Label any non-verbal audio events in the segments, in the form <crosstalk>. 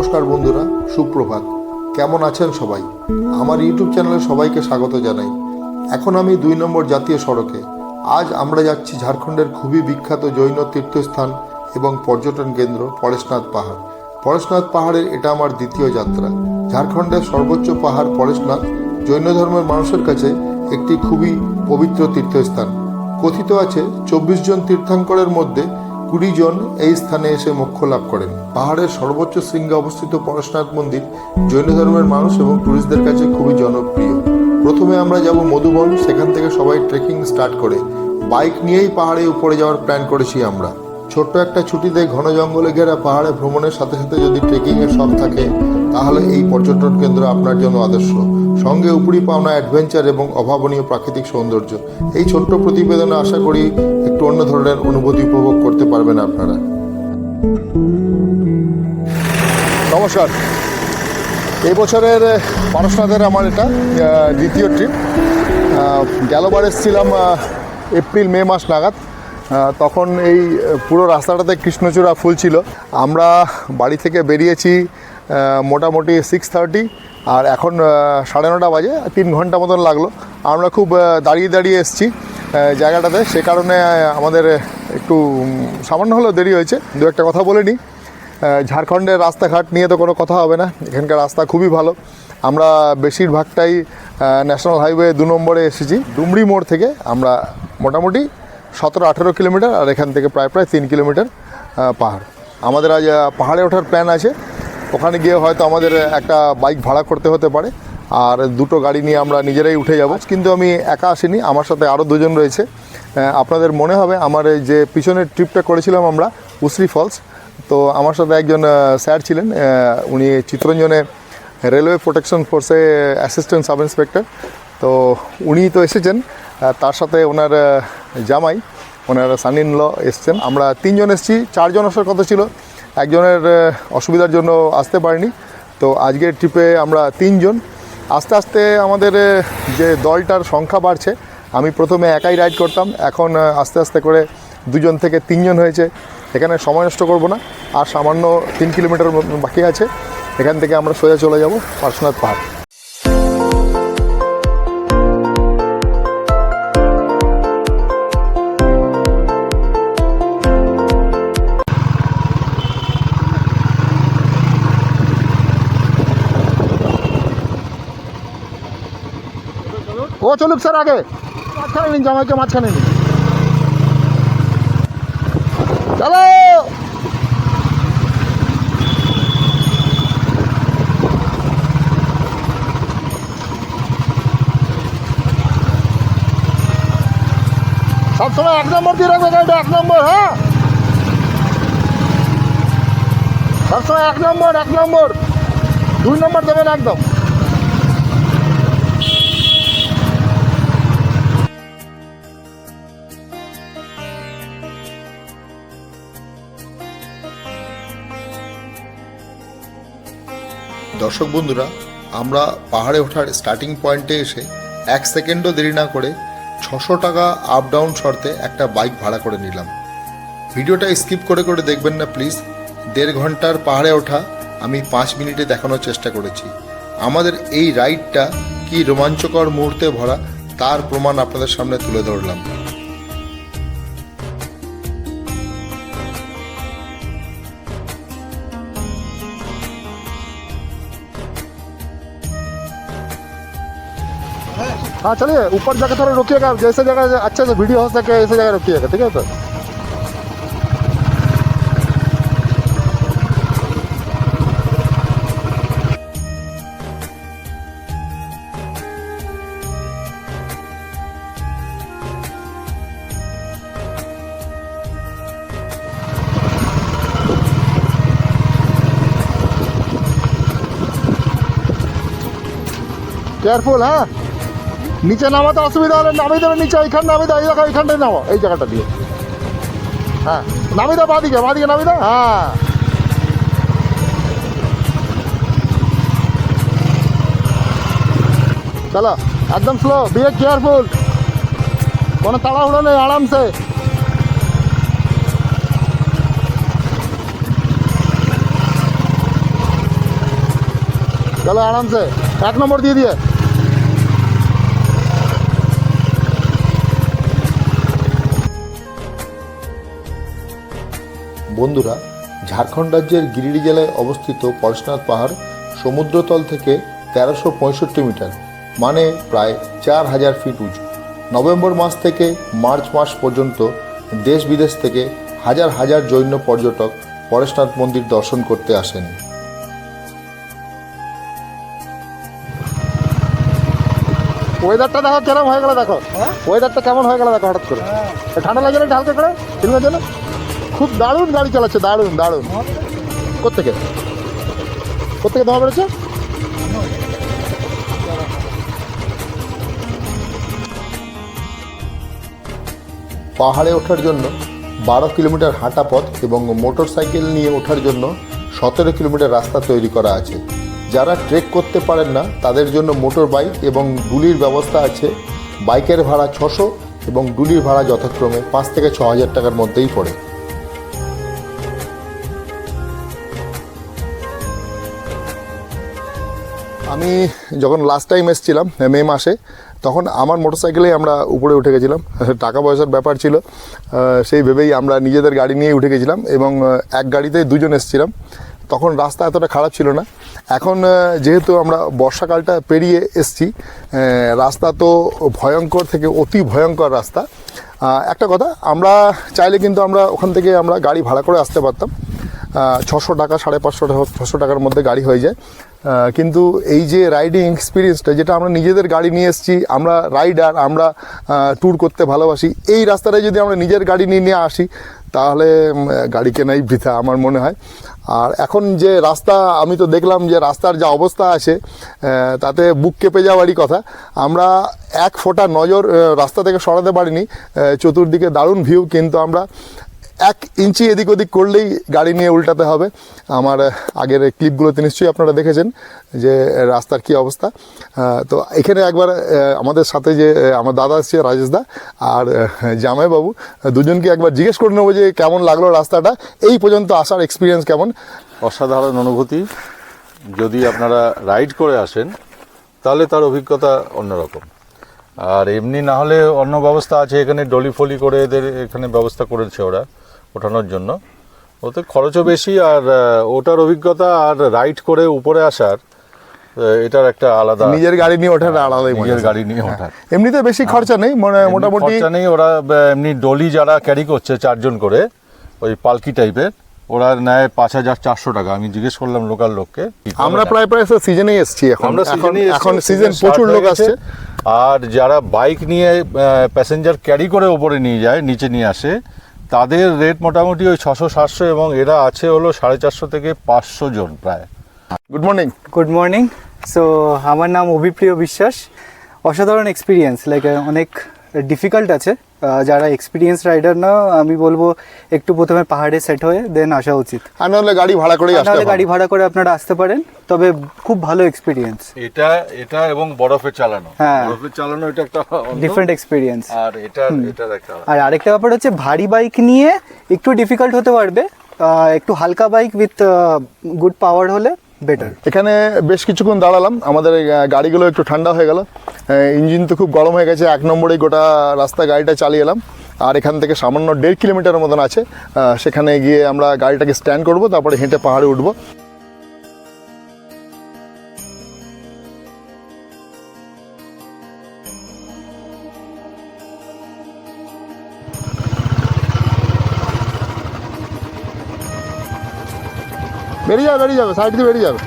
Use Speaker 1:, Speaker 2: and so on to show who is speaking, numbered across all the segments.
Speaker 1: নমস্কার বন্ধুরা, সুপ্রভাত। কেমন আছেন সবাই? আমার ইউটিউব চ্যানেলে সবাইকে স্বাগত জানাই। এখন আমি দুই নম্বর জাতীয় সড়কে। আজ আমরা যাচ্ছি ঝাড়খণ্ডের খুবই বিখ্যাত জৈন তীর্থস্থান এবং পর্যটন কেন্দ্র পরেশনাথ পাহাড়। পরেশনাথ পাহাড়ের এটা আমার দ্বিতীয় যাত্রা। ঝাড়খণ্ডের সর্বোচ্চ পাহাড় পরেশনাথ জৈন ধর্মের মানুষের কাছে একটি খুবই পবিত্র তীর্থস্থান। কথিত আছে, চব্বিশ জন তীর্থাঙ্করের মধ্যে কুড়ি জন এই স্থানে এসে মোক্ষ লাভ করেন। পাহাড়ের সর্বোচ্চ শৃঙ্গে অবস্থিত পরশনাথ মন্দির জৈন ধর্মের মানুষ এবং টুরিস্টদের কাছে খুবই জনপ্রিয়। প্রথমে আমরা যাব মধুবন, সেখান থেকে সবাই ট্রেকিং স্টার্ট করে। বাইক নিয়েই পাহাড়ে উপরে যাওয়ার প্ল্যান করেছি আমরা। ছোট্ট একটা ছুটিতে ঘন জঙ্গলে ঘেরা পাহাড়ে ভ্রমণের সাথে সাথে যদি ট্রেকিং এর শখ থাকে, তাহলে এই পর্যটন কেন্দ্র আপনার জন্য আদর্শ। সঙ্গে উপরি পাওনা অ্যাডভেঞ্চার এবং অভাবনীয় প্রাকৃতিক সৌন্দর্য। এই ছোট্ট প্রতিবেদনে আশা করি একটু অন্য ধরনের অনুভূতি উপভোগ করতে পারবেন আপনারা। নমস্কার। এই বছরের পারসনাথের আমার এটা দ্বিতীয় ট্রিপ গেলবার এসেছিলাম এপ্রিল, মে মাস নাগাদ। তখন এই পুরো রাস্তাটাতে কৃষ্ণচূড়া ফুল ছিল। আমরা বাড়ি থেকে বেরিয়েছি মোটামুটি সিক্স থার্টি আর এখন সাড়ে নটা বাজে, তিন ঘণ্টা মতন লাগল। আমরা খুব দাঁড়িয়ে দাঁড়িয়ে এসেছি। জায়গাটাতে। সে কারণে আমাদের একটু সামান্য হলেও দেরি হয়েছে। দু একটা কথা বলে নিই। ঝাড়খণ্ডের রাস্তাঘাট নিয়ে তো কোনো কথা হবে না। এখানকার রাস্তা খুবই ভালো। আমরা বেশিরভাগটাই ন্যাশনাল হাইওয়ে দু নম্বরে এসেছি। ডুমরি মোড় থেকে আমরা মোটামুটি সতেরো আঠেরো কিলোমিটার আর এখান থেকে প্রায় প্রায় তিন কিলোমিটার পাহাড়। আমাদের আজ পাহাড়ে ওঠার প্ল্যান আছে। ওখানে গিয়ে হয়তো আমাদের একটা বাইক ভাড়া করতে হতে পারে। আর দুটো গাড়ি নিয়ে আমরা নিজেরাই উঠে যাব। কিন্তু আমি একা আসিনি, আমার সাথে আরও দুজন রয়েছে। আপনাদের মনে হবে আমার এই যে পিছনের ট্রিপটা করেছিলাম আমরা, উসরি ফলস। তো আমার সাথে একজন স্যার ছিলেন উনি চিত্তরঞ্জনে রেলওয়ে প্রোটেকশন ফোর্সে অ্যাসিস্ট্যান্ট সাব ইন্সপেক্টর। তো উনি তো এসেছেন তার সাথে ওনার জামাই, ওনার সানিন ল এসছেন। আমরা তিনজন এসেছি, চারজন আসার কথা ছিল, একজনের অসুবিধার জন্য আসতে পারিনি। তো আজকের ট্রিপে আমরা তিনজন আস্তে আস্তে আমাদের যে দলটার সংখ্যা বাড়ছে, আমি প্রথমে একাই রাইড করতাম, এখন আস্তে আস্তে করে দুজন থেকে তিনজন হয়েছে। এখানে সময় নষ্ট করব না, আর সামান্য তিন কিলোমিটার বাকি আছে, এখান থেকে আমরা সোজা চলে যাব পার্শ্বনাথ পাহাড়। ও চলুক স্যার, আগে। মাঝখানে নিন, জামাইকে মাঝখানে নিন। চলো! সবসময় এক নম্বর দিয়ে রাখবে গাড়িটা, এক নম্বর হ্যাঁ? সবসময় এক নম্বর এক নম্বর। দুই নম্বর দেবেন একদম। দর্শক বন্ধুরা, আমরা পাহাড়ে ওঠার স্টার্টিং পয়েন্টে এসে এক সেকেন্ডও দেরি না করে ছশো টাকা আপ ডাউন শর্তে একটা বাইক ভাড়া করে নিলাম। ভিডিওটা স্কিপ করে করে দেখবেন না প্লিজ দেড় ঘণ্টার পাহাড়ে ওঠা আমি পাঁচ মিনিটে দেখানোর চেষ্টা করেছি। আমাদের এই রাইডটা কি রোমাঞ্চকর মুহূর্তে ভরা তার প্রমাণ আপনাদের সামনে তুলে ধরলাম। हाँ चलिए, ऊपर जाकर थोड़ा रुकिएगा, जैसे जगह अच्छे से वीडियो हो सके, ऐसे जगह रुकिएगा, ठीक है सर? केयरफुल हाँ? নিচে নামাতে অসুবিধা হলে নামিয়ে দেবে নিচে এইখান নামিয়ে দাও এই দেখো এইখানটায় নামো এই জায়গাটা দিয়ে হ্যাঁ নামিয়ে দাও বাদিকে বাদিকে নামিয়ে দাও হ্যাঁ চলো একদম স্লো বি কেয়ারফুল কোনো তাড়াহুড়ো নেই আরামসে চলো আরামসে এক নম্বর দিয়ে দিয়ে বন্ধুরা ঝাড়খণ্ড রাজ্যের গিরিডি জেলায় অবস্থিত পরশনাথ পাহাড় সমুদ্রতল থেকে তেরোশো পঁয়ষট্টি মিটার মানে প্রায় চার হাজার ফিট উঁচু। নভেম্বর মাস থেকে মার্চ মাস পর্যন্ত দেশ বিদেশ থেকে হাজার হাজার জৈন পর্যটক পরেশনাথ মন্দির দর্শন করতে আসেন। ওয়েদারটা দেখো কেমন হয়ে গেল দেখো। ওয়েদারটা কেমন হয়ে গেল দেখো হঠাৎ করে। ঠান্ডা লাগে না হালকা করে ফিল্মের জন্য খুব দারুণ গাড়ি চালাচ্ছে, দারুণ দারুণ। কোথেকে কোথেকে ধোয়া বেরোচ্ছে? পাহাড়ে ওঠার জন্য বারো কিলোমিটার হাঁটা পথ এবং মোটর সাইকেল নিয়ে ওঠার জন্য সতেরো কিলোমিটার রাস্তা তৈরি করা আছে। যারা ট্রেক করতে পারেন না, তাদের জন্য মোটর বাইক এবং ডুলির ব্যবস্থা আছে। বাইকের ভাড়া ছশো এবং ডুলির ভাড়া যথাক্রমে পাঁচ থেকে ছ হাজার টাকার মধ্যেই পড়ে। আমি যখন লাস্ট টাইম এসেছিলাম, মে মাসে, তখন আমার মোটরসাইকেলেই আমরা উপরে উঠে গেছিলাম। <laughs> টাকা পয়সার ব্যাপার ছিল। সেই ভেবেই আমরা নিজেদের গাড়ি নিয়ে উঠে গেছিলাম এবং এক গাড়িতে দুজন এসেছিলাম। তখন রাস্তা এতটা খারাপ ছিল না। এখন যেহেতু আমরা বর্ষাকালটা পেরিয়ে এসছি রাস্তা তো ভয়ঙ্কর থেকে অতি ভয়ঙ্কর রাস্তা। একটা কথা, আমরা চাইলে কিন্তু আমরা ওখান থেকে আমরা গাড়ি ভাড়া করে আসতে পারতাম। ছশো টাকা, সাড়ে পাঁচশো টাকা, ছশো টাকার মধ্যে গাড়ি হয়ে যায়। কিন্তু এই যে রাইডিং এক্সপিরিয়েন্সটা যেটা আমরা নিজেদের গাড়ি নিয়ে এসেছি, আমরা রাইডার আমরা ট্যুর করতে ভালোবাসি, এই রাস্তাটায় যদি আমরা নিজের গাড়ি নিয়ে নিয়ে আসি, তাহলে গাড়ি কেনাই বৃথা আমার মনে হয়। আর এখন যে রাস্তা, আমি তো দেখলাম যে রাস্তার যা অবস্থা আছে তাতে বুক কেঁপে যাওয়ারই কথা। আমরা এক ফোঁটা নজর রাস্তা থেকে সরাতে পারিনি চতুর্দিকে দারুণ ভিউ কিন্তু আমরা এক ইঞ্চি এদিক ওদিক করলেই গাড়ি নিয়ে উল্টাতে হবে। আমার আগের ক্লিপগুলোতে নিশ্চয়ই আপনারা দেখেছেন যে রাস্তার কি অবস্থা। তো এখানে একবার আমাদের সাথে যে আমার দাদা এসছে, রাজেশ দা, আর জামাইবাবু দুজনকে একবার জিজ্ঞেস করে নেব যে, কেমন লাগল রাস্তাটা। এই পর্যন্ত আসার এক্সপিরিয়েন্স কেমন?
Speaker 2: অসাধারণ অনুভূতি। যদি আপনারা রাইড করে আসেন, তাহলে তার অভিজ্ঞতা অন্যরকম। আর এমনি না হলে অন্য ব্যবস্থা আছে, এখানে ডলি ফলি করে এদের এখানে ব্যবস্থা করেছে ওরা। ওঠানোর জন্য। ওতে খরচও বেশি আর ওটার অভিজ্ঞতা আর রাইড করে উপরে আসার এটার একটা আলাদা
Speaker 1: নিজের গাড়ি নিয়ে ওঠার আলাদাই
Speaker 2: নিজের গাড়ি নিয়ে ওঠার।
Speaker 1: এমনিতে বেশি খরচা নেই মোটামুটি
Speaker 2: খরচা নেই ওরা এমনি ডলি যারা ক্যারি করছে চারজন করে ওই পালকি টাইপের ওরা নেয় পাঁচ হাজার চারশো টাকা। আমি জিজ্ঞেস করলাম লোকাল লোককে
Speaker 1: আমরা প্রায় প্রায় সিজনেই এসছি এখন।
Speaker 2: আমরা
Speaker 1: এখন
Speaker 2: সিজন
Speaker 1: প্রচুর লোক আসছে।
Speaker 2: আর যারা বাইক নিয়ে প্যাসেঞ্জার ক্যারি করে ওপরে নিয়ে যায় নিচে নিয়ে আসে তাদের রেট মোটামুটি ওই ছশো সাতশো এবং এরা আছে হলো সাড়ে চারশো থেকে পাঁচশো জন প্রায়।
Speaker 1: Good morning
Speaker 3: good morning so আমার নাম অভিপ্রিয় বিশ্বাস। অসাধারণ এক্সপিরিয়েন্স লাইক অনেক ডিফিকাল্ট আছে। যারা এক্সপিরিয়েন্স রাইডার না আমি বলব একটু প্রথমে পাহাড়ে সেট হয়ে দেন আসা উচিত।
Speaker 1: আর নাহলে গাড়ি ভাড়া করেই আসতে
Speaker 3: গাড়ি ভাড়া করে আপনারা আসতে পারেন তবে খুব ভালো এক্সপিরিয়েন্স
Speaker 2: এটা এটা এবং বরফে চালানো।
Speaker 3: হ্যাঁ।
Speaker 2: বরফে চালানো এটা একটা।
Speaker 3: ডিফারেন্ট এক্সপিরিয়েন্স
Speaker 2: আর এটার এটার একটা
Speaker 3: আর আরেকটা ব্যাপার হচ্ছে ভারী বাইক নিয়ে একটু ডিফিকাল্ট হতে পারবে আহ, একটু হালকা বাইক উইথ গুড পাওয়ার হলে বেটার
Speaker 1: এখানে বেশ কিছুক্ষণ দাঁড়ালাম আমাদের গাড়িগুলো একটু ঠান্ডা হয়ে গেল। ইঞ্জিন তো খুব গরম হয়ে গেছে, এক নম্বরেই গোটা রাস্তা গাড়িটা চালিয়ে এলাম। আর এখান থেকে সামান্য দেড় কিলোমিটারের মতন আছে সেখানে গিয়ে আমরা গাড়িটাকে স্ট্যান্ড করব, তারপরে হেঁটে পাহাড়ে উঠবো। বেরিয়ে যাবে বেরিয়ে যাবে সাইড দিয়ে বেরিয়ে যাবে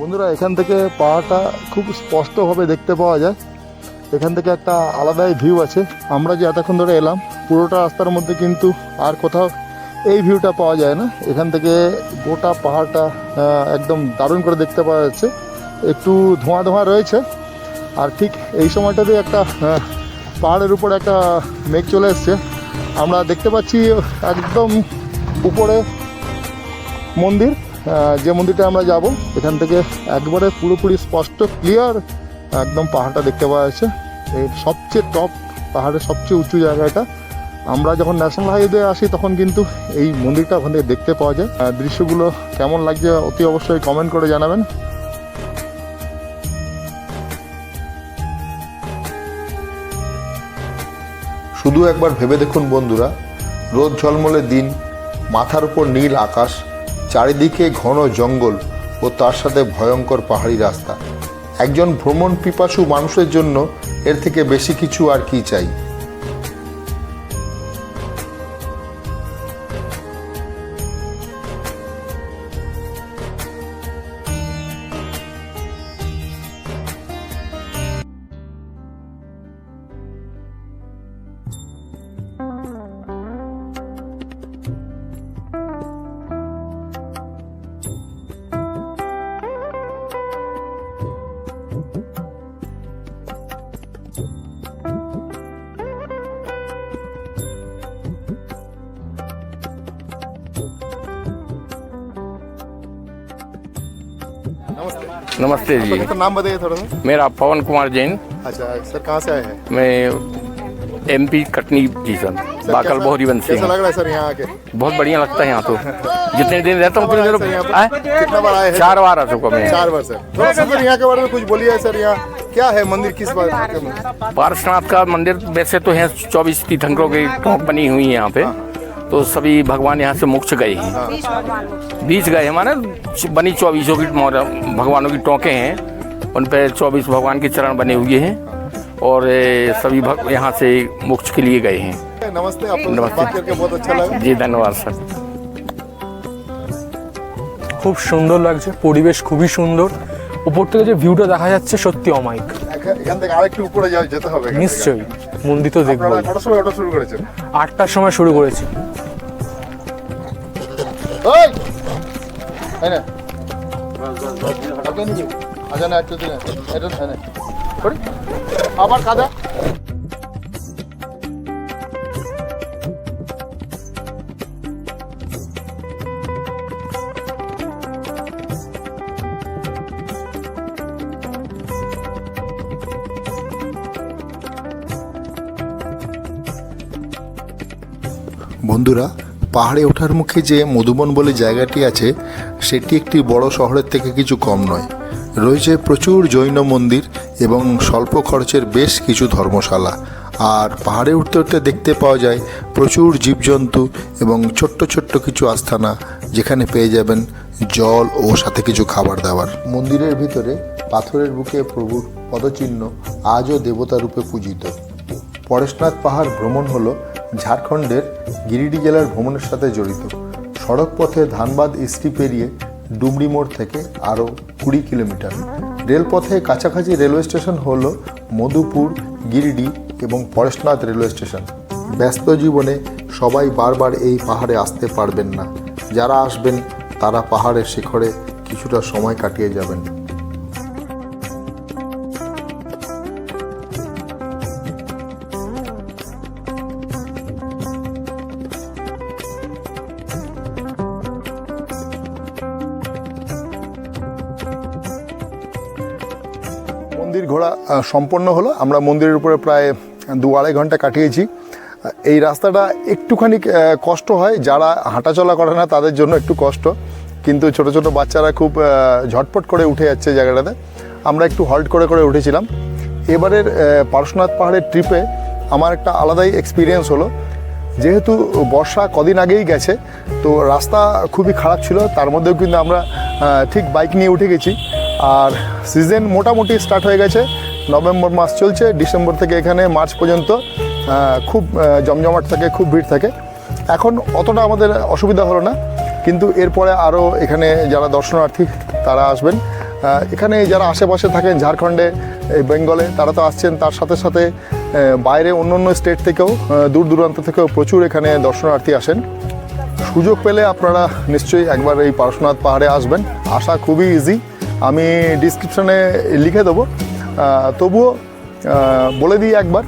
Speaker 1: বন্ধুরা, এখান থেকে পাহাড়টা খুব স্পষ্টভাবে দেখতে পাওয়া যায়। এখান থেকে একটা আলাদাই ভিউ আছে। আমরা যে এতক্ষণ ধরে এলাম, পুরোটা রাস্তার মধ্যে কিন্তু আর কোথাও এই ভিউটা পাওয়া যায় না। এখান থেকে গোটা পাহাড়টা একদম দারুণ করে দেখতে পাওয়া যাচ্ছে। একটু ধোঁয়া ধোঁয়া রয়েছে। আর ঠিক এই সময়টাতে একটা পাহাড়ের উপর একটা মেঘ চলে এসছে। আমরা দেখতে পাচ্ছি একদম উপরে মন্দির। যে মন্দিরটা আমরা যাব, এখান থেকে একবারে পুরোপুরি স্পষ্ট ক্লিয়ার একদম পাহাড়টা দেখতে পাওয়া যাচ্ছে। এই সবচেয়ে টপ পাহাড়ের সবচেয়ে উঁচু জায়গা এটা আমরা যখন ন্যাশনাল হাইওয়ে আসি, তখন কিন্তু এই মন্দিরটা ওখান থেকে দেখতে পাওয়া যায়। দৃশ্যগুলো কেমন লাগছে অতি অবশ্যই কমেন্ট করে জানাবেন। শুধু একবার ভেবে দেখুন বন্ধুরা, রোদ ঝলমলে দিন, মাথার উপর নীল আকাশ চারিদিকে ঘন জঙ্গল ও তার সাথে ভয়ঙ্কর পাহাড়ি রাস্তা। একজন ভ্রমণ পিপাসু মানুষের জন্য এর থেকে বেশি কিছু আর কি চাই? नमस्ते
Speaker 4: जी।
Speaker 1: तो नाम बताइए थोड़ा सा।
Speaker 4: मेरा पवन कुमार जैन।
Speaker 1: अच्छा सर कहाँ से आए हैं?
Speaker 4: मैं एमपी कटनी जी सर। बाकल बोहरी बंसी
Speaker 1: कैसा लग रहा है सर यहाँ आके?
Speaker 4: बहुत बढ़िया लगता है यहाँ तो। जितने दिन रहता हूँ उतने
Speaker 1: बार
Speaker 4: दिन
Speaker 1: कितना बार आए
Speaker 4: चार बार आ चुका मैं।
Speaker 1: चार बार सर। थोड़ा सा सर यहाँ के बारे में कुछ बोलिए सर यहाँ क्या है मंदिर किस बात के
Speaker 4: पार्श्वनाथ का मंदिर वैसे तो है चौबीस तीर्थंकरों की बनी हुई है यहाँ पे। तो सभी भगवान यहाँ से मोक्ष गए हैं बीच गए हैं माने बनी चौबीसों की मोर- भगवानों की टोंके हैं उन पे चौबीस भगवान के चरण बने हुए हैं और ए, सभी भग यहाँ से मोक्ष के लिए गए हैं
Speaker 1: नमस्ते आप लोगों से
Speaker 4: नमस्ते।
Speaker 1: बात करके बहुत अच्छा लगा
Speaker 4: जी धन्यवाद सर
Speaker 5: খুব সুন্দর লাগছে পরিবেশ খুবই সুন্দর উপর থেকে যে ভিউটা দেখা যাচ্ছে সত্যি অমায়িক
Speaker 1: এখান এখান থেকে আরেকটু উপরে যাও যেতে হবে এখান থেকে।
Speaker 5: নিশ্চয়ই মন্দির তো দেখব।
Speaker 1: কটার সময় শুরু করেছেন।
Speaker 5: আটটার সময় শুরু করেছি।
Speaker 1: আবার এই বন্ধুরা, পাহাড়ে ওঠার মুখে যে মধুবন বলে জায়গাটি আছে, সেটি একটি বড় শহরের থেকে কিছু কম নয়। রয়েছে প্রচুর জৈন মন্দির এবং স্বল্প খরচের বেশ কিছু ধর্মশালা। আর পাহাড়ে উঠতে উঠতে দেখতে পাওয়া যায় প্রচুর জীবজন্তু এবং ছোট্ট ছোট্ট কিছু আস্থানা যেখানে পেয়ে যাবেন জল ও সাথে কিছু খাবার দাবার। মন্দিরের ভিতরে পাথরের বুকে প্রভুর পদচিহ্ন আজও দেবতা রূপে পূজিত। পরেশনাথ পাহাড় ভ্রমণ হলো ঝাড়খণ্ডের গিরিডি জেলার ভ্রমণের সাথে জড়িত। সড়ক পথে ধানবাদ ইস্টি পেরিয়ে ডুমরি মোড় থেকে আরও কুড়ি কিলোমিটার। রেলপথে কাছাকাছি রেলওয়ে স্টেশন হল মধুপুর, গিরিডি এবং পরেশনাথ রেলওয়ে স্টেশন। ব্যস্ত জীবনে সবাই বারবার এই পাহাড়ে আসতে পারবেন না। যারা আসবেন, তারা পাহাড়ের শিখরে কিছুটা সময় কাটিয়ে যাবেন। মন্দির ঘোরা সম্পন্ন হলো। আমরা মন্দিরের উপরে প্রায় দু আড়াই ঘণ্টা কাটিয়েছি। এই রাস্তাটা একটুখানি কষ্ট হয়। যারা হাঁটাচলা করে না তাদের জন্য একটু কষ্ট। কিন্তু ছোট ছোট বাচ্চারা খুব ঝটপট করে উঠে যাচ্ছে জায়গাটাতে। আমরা একটু হল্ট করে করে উঠেছিলাম। এবারের আহ, পারশনাথ পাহাড়ের ট্রিপে আমার একটা আলাদাই এক্সপিরিয়েন্স হলো। যেহেতু বর্ষা কদিন আগেই গেছে তো রাস্তা খুবই খারাপ ছিল। তার মধ্যেও কিন্তু আমরা ঠিক বাইক নিয়ে উঠে গেছি। আর সিজন মোটামুটি স্টার্ট হয়ে গেছে। নভেম্বর মাস চলছে ডিসেম্বর থেকে এখানে মার্চ পর্যন্ত খুব জমজমাট থাকে, খুব ভিড় থাকে। এখন অতটা আমাদের অসুবিধা হলো না, কিন্তু এরপরে আরও এখানে যারা দর্শনার্থী, তারা আসবেন। এখানে যারা আশেপাশে থাকেন, ঝাড়খণ্ডে বেঙ্গলে, তারা তো আসছেন। তার সাথে সাথে বাইরে অন্য অন্য স্টেট থেকেও দূর দূরান্ত থেকেও প্রচুর এখানে দর্শনার্থী আসেন। সুযোগ পেলে আপনারা নিশ্চয়ই একবার এই পারশনাথ পাহাড়ে আসবেন। আসা খুবই ইজি আমি ডিসক্রিপশনে লিখে দেবো। তবুও বলে দিই একবার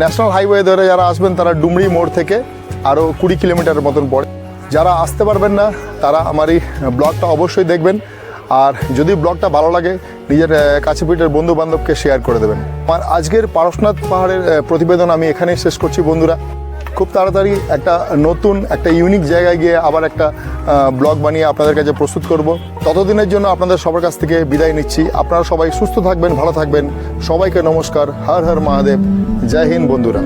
Speaker 1: ন্যাশনাল হাইওয়ে ধরে যারা আসবেন, তারা ডুমরি মোড় থেকে আরও কুড়ি কিলোমিটার মতন পড়ে। যারা আসতে পারবেন না, তারা আমার এই ব্লগটা অবশ্যই দেখবেন। আর যদি ব্লগটা ভালো লাগে, নিজের কাছে পিঠের বন্ধু বান্ধবকে শেয়ার করে দেবেন। আমার আজকের পারশনাথ পাহাড়ের প্রতিবেদন আমি এখানেই শেষ করছি, বন্ধুরা। খুব তাড়াতাড়ি একটা নতুন, একটা ইউনিক জায়গায় গিয়ে আবার একটা ব্লগ বানিয়ে আপনাদের কাছে প্রস্তুত করব। ততদিনের জন্য আপনাদের সবার কাছ থেকে বিদায় নিচ্ছি। আপনারা সবাই সুস্থ থাকবেন, ভালো থাকবেন। সবাইকে নমস্কার। হর হর মহাদেব। জয় হিন্দ বন্ধুরা।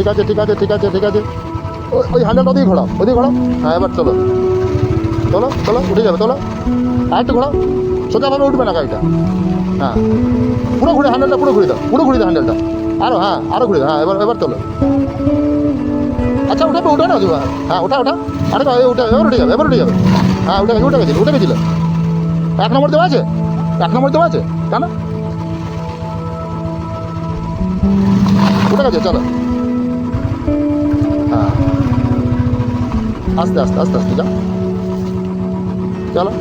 Speaker 1: ঠিক আছে ঠিক আছে ঠিক আছে ঠিক আছে। ওই ওই হ্যান্ডেলটা ওদিকে ঘোরাও ওদিকে ঘোরাও। হ্যাঁ এবার চলো। চলো চলো, উঠে যাবে, চলো। আর একটু ঘোরাও। সোজাভাবে উঠবে না গাড়িটা। হ্যাঁ। পুরো ঘুরে হ্যান্ডেলটা পুরো ঘুরে দাও, পুরো ঘুরে দাও হ্যান্ডেলটা আরও হ্যাঁ আরও ঘুরে দাও হ্যাঁ এবার এবার চলো। আচ্ছা উঠে উঠে না হ্যাঁ ওটা ওটা আরে তো উঠে, এবার উঠে যাবে, এবার উঠে যাবে। হ্যাঁ উঠে গেছে উঠে গেছিল উঠে গেছিল। এক নম্বর দেওয়া আছে? এক নম্বর দেওয়া আছে? কেন? উঠে গেছে, চলো। আস্তে আস্তে আস্তে আস্তে যাও চলো।